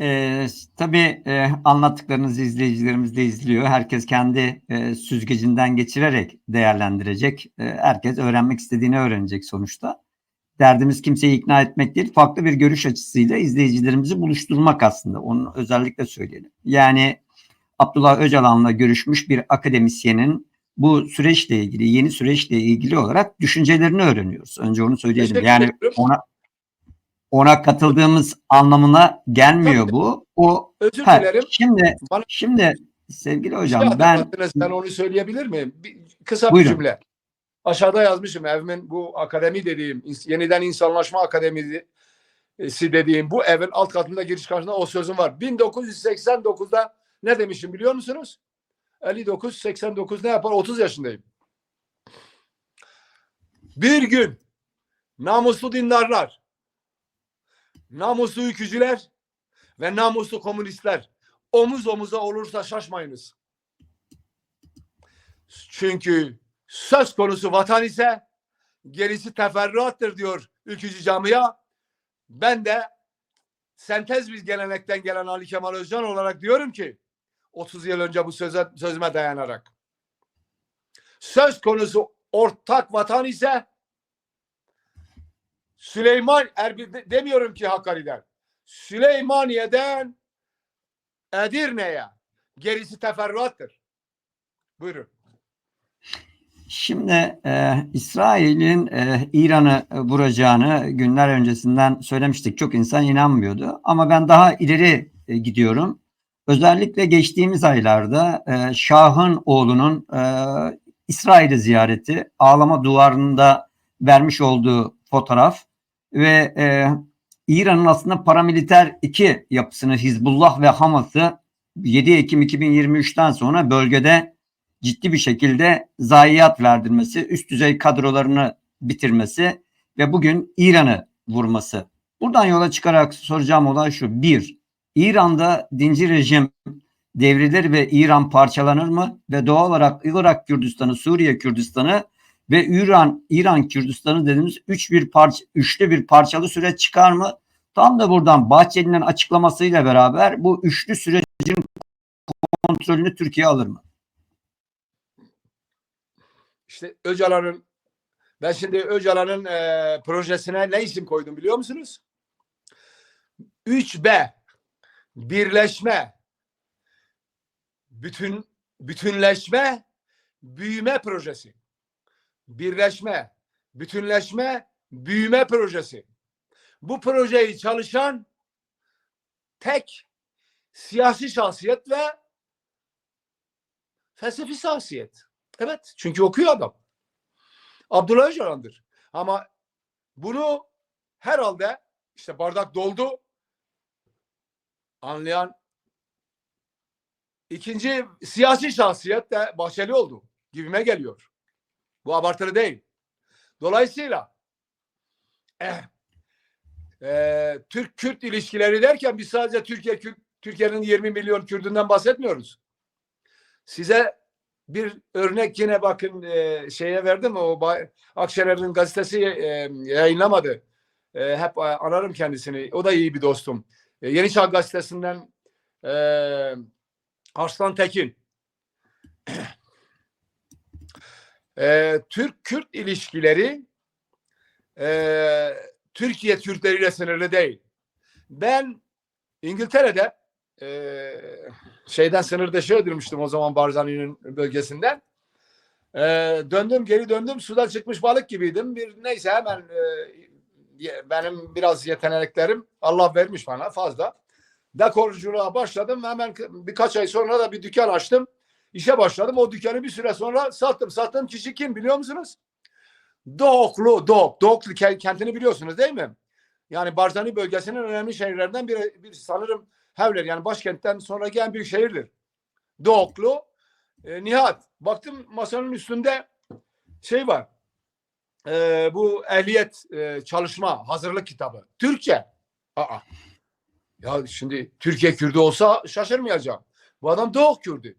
Ee, tabii e, anlattıklarınızı izleyicilerimiz de izliyor. Herkes kendi e, süzgecinden geçirerek değerlendirecek. E, herkes öğrenmek istediğini öğrenecek sonuçta. Derdimiz kimseyi ikna etmek değil, farklı bir görüş açısıyla izleyicilerimizi buluşturmak aslında. Onu özellikle söyleyelim. Yani Abdullah Öcalan'la görüşmüş bir akademisyenin bu süreçle ilgili, yeni süreçle ilgili olarak düşüncelerini öğreniyoruz. Önce onu söyleyelim. Yani ona ona katıldığımız anlamına gelmiyor Tabii. bu. O Özür Ha, dilerim. şimdi Bana- şimdi sevgili hocam şey ben ben onu söyleyebilir miyim? Bir, kısa Buyurun. bir cümle. Aşağıda yazmışım evimin bu akademi dediğim yeniden insanlaşma akademisi dediğim bu evin alt katında giriş karşısında o sözüm var. 1989'da ne demişim biliyor musunuz? 59 89 ne yapar? 30 yaşındayım. Bir gün namuslu dindarlar, namuslu ülkücüler ve namuslu komünistler omuz omuza olursa şaşmayınız. Çünkü söz konusu vatan ise gerisi teferruattır diyor ülkücü camia. Ben de sentez bir gelenekten gelen Ali Kemal Özcan olarak diyorum ki 30 yıl önce bu söze, sözüme dayanarak söz konusu ortak vatan ise Süleyman Erbil de- demiyorum ki Hakkari'den Süleymaniye'den Edirne'ye gerisi teferruattır. Buyurun. şimdi e, İsrail'in e, İran'ı e, vuracağını günler öncesinden söylemiştik. Çok insan inanmıyordu. Ama ben daha ileri e, gidiyorum. Özellikle geçtiğimiz aylarda e, Şah'ın oğlunun e, İsrail'i ziyareti, ağlama duvarında vermiş olduğu fotoğraf ve e, İran'ın aslında paramiliter iki yapısını Hizbullah ve Hamas'ı 7 Ekim 2023'ten sonra bölgede ciddi bir şekilde zayiat verdirmesi, üst düzey kadrolarını bitirmesi ve bugün İran'ı vurması. Buradan yola çıkarak soracağım olay şu. Bir, İran'da dinci rejim devrilir ve İran parçalanır mı? Ve doğal olarak Irak Kürdistanı, Suriye Kürdistanı ve İran İran Kürdistanı dediğimiz üç bir parça, üçlü bir parçalı süreç çıkar mı? Tam da buradan Bahçeli'nin açıklamasıyla beraber bu üçlü sürecin kontrolünü Türkiye alır mı? İşte Öcalan'ın ben şimdi Öcalan'ın e, projesine ne isim koydum biliyor musunuz? 3B birleşme bütün bütünleşme büyüme projesi. Birleşme, bütünleşme, büyüme projesi. Bu projeyi çalışan tek siyasi şahsiyet ve felsefi şahsiyet. Evet. Çünkü okuyor adam. Abdullah Öcalan'dır. Ama bunu herhalde işte bardak doldu anlayan ikinci siyasi şahsiyet de Bahçeli oldu. Gibime geliyor. Bu abartılı değil. Dolayısıyla eh, eh, Türk-Kürt ilişkileri derken biz sadece Türkiye Türkiye'nin 20 milyon Kürdünden bahsetmiyoruz. Size bir örnek yine bakın e, şeye verdim o Akşener'in gazetesi e, yayınlamadı. E, hep e, anarım kendisini. O da iyi bir dostum. E, Yeni Çağ gazetesinden e, Arslan Tekin. E, Türk-Kürt ilişkileri e, Türkiye Türkleriyle sınırlı değil. Ben İngiltere'de e, şeyden sınır dışı edilmiştim o zaman Barzani'nin bölgesinden. E, döndüm geri döndüm suda çıkmış balık gibiydim. Bir neyse hemen e, benim biraz yeteneklerim Allah vermiş bana fazla. Dekorculuğa başladım. Hemen birkaç ay sonra da bir dükkan açtım. İşe başladım. O dükkanı bir süre sonra sattım. Sattığım kişi kim biliyor musunuz? Doğuklu, Doğuk. Doğuklu ke- kentini biliyorsunuz değil mi? Yani Barzani bölgesinin önemli şehirlerden biri, bir sanırım Hevler yani başkentten sonra gelen büyük şehirdir. Doğuklu e, Nihat. Baktım masanın üstünde şey var. E, bu ehliyet e, çalışma hazırlık kitabı. Türkçe. Aa. Ya şimdi Türkiye Kürdü olsa şaşırmayacağım. Bu adam Doğu Kürdü.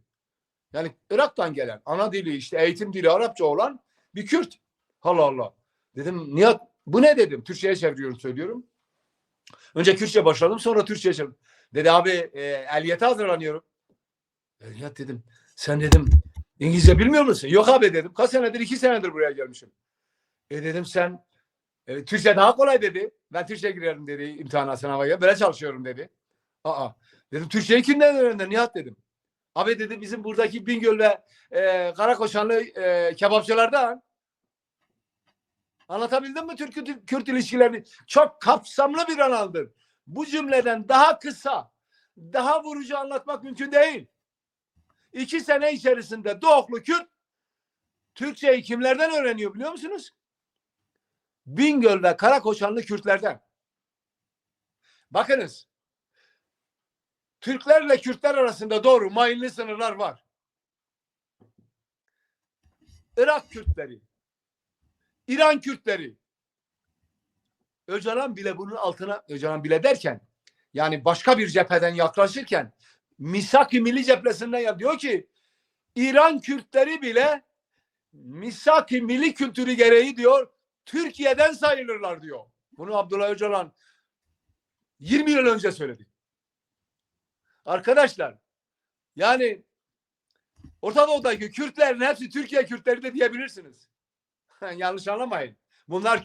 Yani Irak'tan gelen ana dili işte eğitim dili Arapça olan bir Kürt. Allah Allah. Dedim Nihat bu ne dedim. Türkçe'ye çeviriyorum söylüyorum. Önce Kürtçe başladım sonra Türkçe çalıştım. Dedi abi e, ehliyete hazırlanıyorum. Ehliyet dedim. Sen dedim İngilizce bilmiyor musun? Yok abi dedim. Kaç senedir? iki senedir buraya gelmişim. E dedim sen e, Türkçe daha kolay dedi. Ben Türkçe girerim dedi imtihana sınava gel. Böyle çalışıyorum dedi. Aa. Dedim Türkçeyi kimden öğrendin Nihat dedim. Abi dedi bizim buradaki Bingöl ve e, Karakoşanlı e, kebapçılardan. Anlatabildim mi Türk Kürt ilişkilerini? Çok kapsamlı bir analdır. Bu cümleden daha kısa, daha vurucu anlatmak mümkün değil. İki sene içerisinde Doğuklu Kürt Türkçeyi kimlerden öğreniyor biliyor musunuz? Bingöl ve Karakoçanlı Kürtlerden. Bakınız. Türklerle Kürtler arasında doğru mayınlı sınırlar var. Irak Kürtleri, İran Kürtleri. Öcalan bile bunun altına, Öcalan bile derken yani başka bir cepheden yaklaşırken Misak-ı Milli cephesinden ya diyor ki İran Kürtleri bile Misak-ı Milli kültürü gereği diyor Türkiye'den sayılırlar diyor. Bunu Abdullah Öcalan 20 yıl önce söyledi. Arkadaşlar yani Orta Doğu'daki Kürtlerin hepsi Türkiye Kürtleri de diyebilirsiniz. Yanlış anlamayın. Bunlar